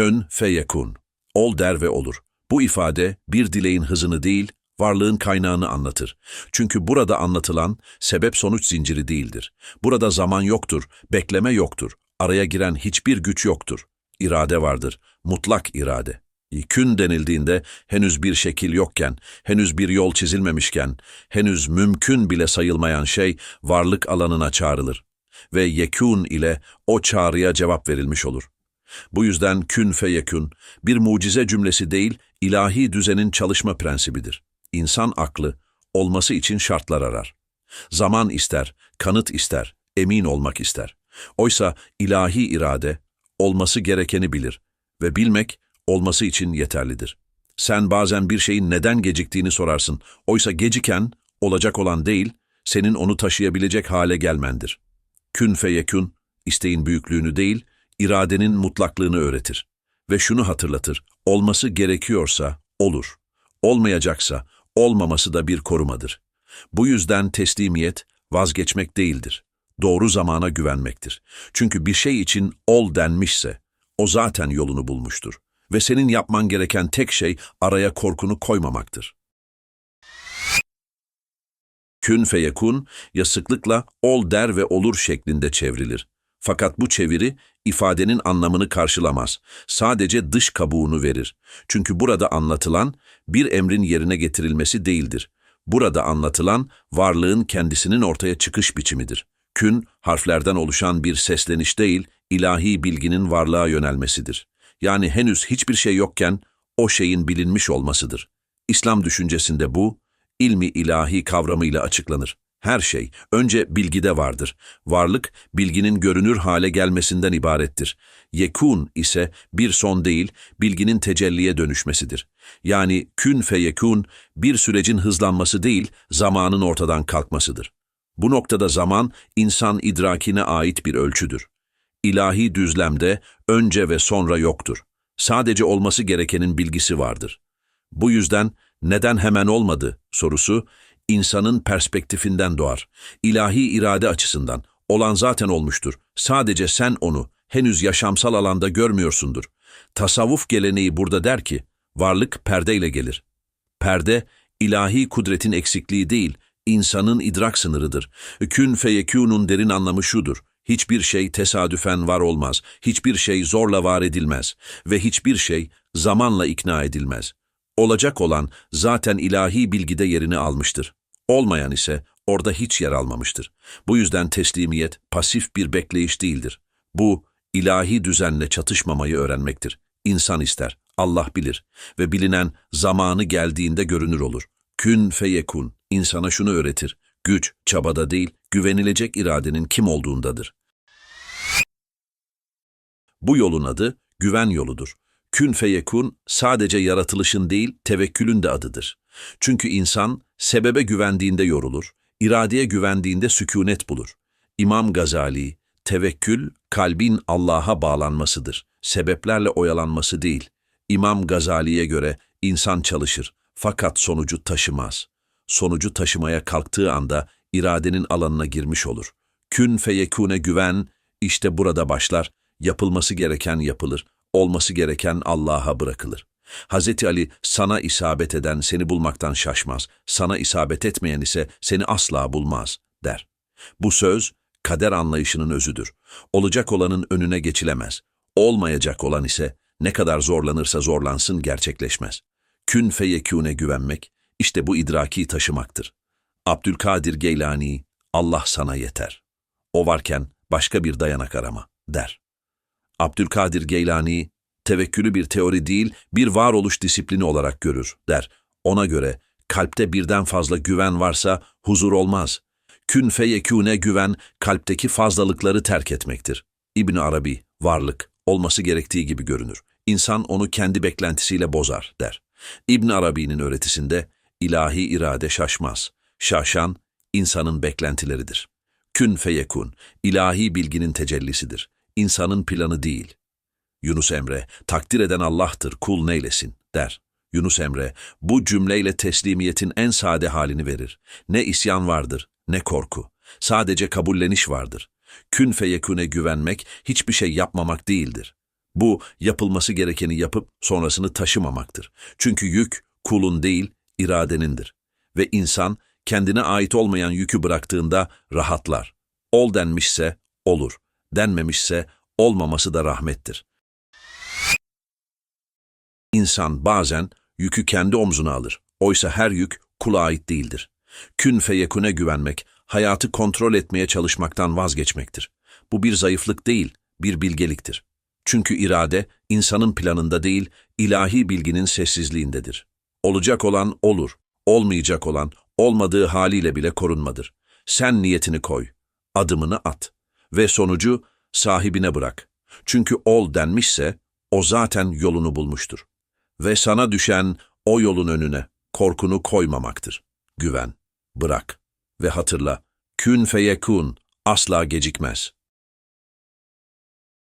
Ön feyekun. Ol der ve olur. Bu ifade bir dileğin hızını değil, varlığın kaynağını anlatır. Çünkü burada anlatılan sebep-sonuç zinciri değildir. Burada zaman yoktur, bekleme yoktur, araya giren hiçbir güç yoktur. İrade vardır, mutlak irade. Kün denildiğinde henüz bir şekil yokken, henüz bir yol çizilmemişken, henüz mümkün bile sayılmayan şey varlık alanına çağrılır. Ve yekûn ile o çağrıya cevap verilmiş olur. Bu yüzden kün feyekün bir mucize cümlesi değil, ilahi düzenin çalışma prensibidir. İnsan aklı olması için şartlar arar. Zaman ister, kanıt ister, emin olmak ister. Oysa ilahi irade olması gerekeni bilir ve bilmek olması için yeterlidir. Sen bazen bir şeyin neden geciktiğini sorarsın. Oysa geciken olacak olan değil, senin onu taşıyabilecek hale gelmendir. Kün feyekün, isteğin büyüklüğünü değil, iradenin mutlaklığını öğretir. Ve şunu hatırlatır, olması gerekiyorsa olur. Olmayacaksa olmaması da bir korumadır. Bu yüzden teslimiyet vazgeçmek değildir. Doğru zamana güvenmektir. Çünkü bir şey için ol denmişse, o zaten yolunu bulmuştur. Ve senin yapman gereken tek şey araya korkunu koymamaktır. Kün feyekun ya sıklıkla ol der ve olur şeklinde çevrilir. Fakat bu çeviri ifadenin anlamını karşılamaz. Sadece dış kabuğunu verir. Çünkü burada anlatılan bir emrin yerine getirilmesi değildir. Burada anlatılan varlığın kendisinin ortaya çıkış biçimidir. Kün, harflerden oluşan bir sesleniş değil, ilahi bilginin varlığa yönelmesidir. Yani henüz hiçbir şey yokken o şeyin bilinmiş olmasıdır. İslam düşüncesinde bu, ilmi ilahi kavramıyla açıklanır. Her şey önce bilgide vardır. Varlık, bilginin görünür hale gelmesinden ibarettir. Yekun ise bir son değil, bilginin tecelliye dönüşmesidir. Yani kün feyekun, bir sürecin hızlanması değil, zamanın ortadan kalkmasıdır. Bu noktada zaman, insan idrakine ait bir ölçüdür. İlahi düzlemde önce ve sonra yoktur. Sadece olması gerekenin bilgisi vardır. Bu yüzden neden hemen olmadı sorusu, insanın perspektifinden doğar. İlahi irade açısından olan zaten olmuştur. Sadece sen onu henüz yaşamsal alanda görmüyorsundur. Tasavvuf geleneği burada der ki, varlık perdeyle gelir. Perde, ilahi kudretin eksikliği değil, insanın idrak sınırıdır. Kün feyekûnun derin anlamı şudur. Hiçbir şey tesadüfen var olmaz, hiçbir şey zorla var edilmez ve hiçbir şey zamanla ikna edilmez. Olacak olan zaten ilahi bilgide yerini almıştır. Olmayan ise orada hiç yer almamıştır. Bu yüzden teslimiyet pasif bir bekleyiş değildir. Bu, ilahi düzenle çatışmamayı öğrenmektir. İnsan ister, Allah bilir ve bilinen zamanı geldiğinde görünür olur. Kün feyekun, insana şunu öğretir. Güç, çabada değil, güvenilecek iradenin kim olduğundadır. Bu yolun adı güven yoludur. Kün feyekun sadece yaratılışın değil, tevekkülün de adıdır. Çünkü insan sebebe güvendiğinde yorulur, iradeye güvendiğinde sükunet bulur. İmam Gazali, tevekkül kalbin Allah'a bağlanmasıdır. Sebeplerle oyalanması değil. İmam Gazali'ye göre insan çalışır fakat sonucu taşımaz. Sonucu taşımaya kalktığı anda iradenin alanına girmiş olur. Kün feyekune güven işte burada başlar. Yapılması gereken yapılır, olması gereken Allah'a bırakılır. Hz. Ali sana isabet eden seni bulmaktan şaşmaz, sana isabet etmeyen ise seni asla bulmaz der. Bu söz kader anlayışının özüdür. Olacak olanın önüne geçilemez. Olmayacak olan ise ne kadar zorlanırsa zorlansın gerçekleşmez. Kün feyekûne güvenmek, işte bu idraki taşımaktır. Abdülkadir Geylani, Allah sana yeter. O varken başka bir dayanak arama, der. Abdülkadir Geylani, tevekkülü bir teori değil, bir varoluş disiplini olarak görür, der. Ona göre kalpte birden fazla güven varsa huzur olmaz. Kün feyekûne güven, kalpteki fazlalıkları terk etmektir. İbn Arabi, varlık, olması gerektiği gibi görünür. İnsan onu kendi beklentisiyle bozar, der. İbn Arabi'nin öğretisinde, ilahi irade şaşmaz. Şaşan, insanın beklentileridir. Kün feyekun, ilahi bilginin tecellisidir. İnsanın planı değil. Yunus Emre, takdir eden Allah'tır, kul neylesin, der. Yunus Emre, bu cümleyle teslimiyetin en sade halini verir. Ne isyan vardır, ne korku. Sadece kabulleniş vardır. Kün feyekune güvenmek, hiçbir şey yapmamak değildir. Bu, yapılması gerekeni yapıp sonrasını taşımamaktır. Çünkü yük, kulun değil, iradenindir. Ve insan, kendine ait olmayan yükü bıraktığında rahatlar. Ol denmişse, olur. Denmemişse, olmaması da rahmettir. İnsan bazen yükü kendi omzuna alır. Oysa her yük kula ait değildir. Kün feyekune güvenmek, hayatı kontrol etmeye çalışmaktan vazgeçmektir. Bu bir zayıflık değil, bir bilgeliktir. Çünkü irade, insanın planında değil, ilahi bilginin sessizliğindedir. Olacak olan olur, olmayacak olan olmadığı haliyle bile korunmadır. Sen niyetini koy, adımını at ve sonucu sahibine bırak. Çünkü ol denmişse, o zaten yolunu bulmuştur. Ve sana düşen o yolun önüne korkunu koymamaktır. Güven, bırak ve hatırla, kün feyekun asla gecikmez.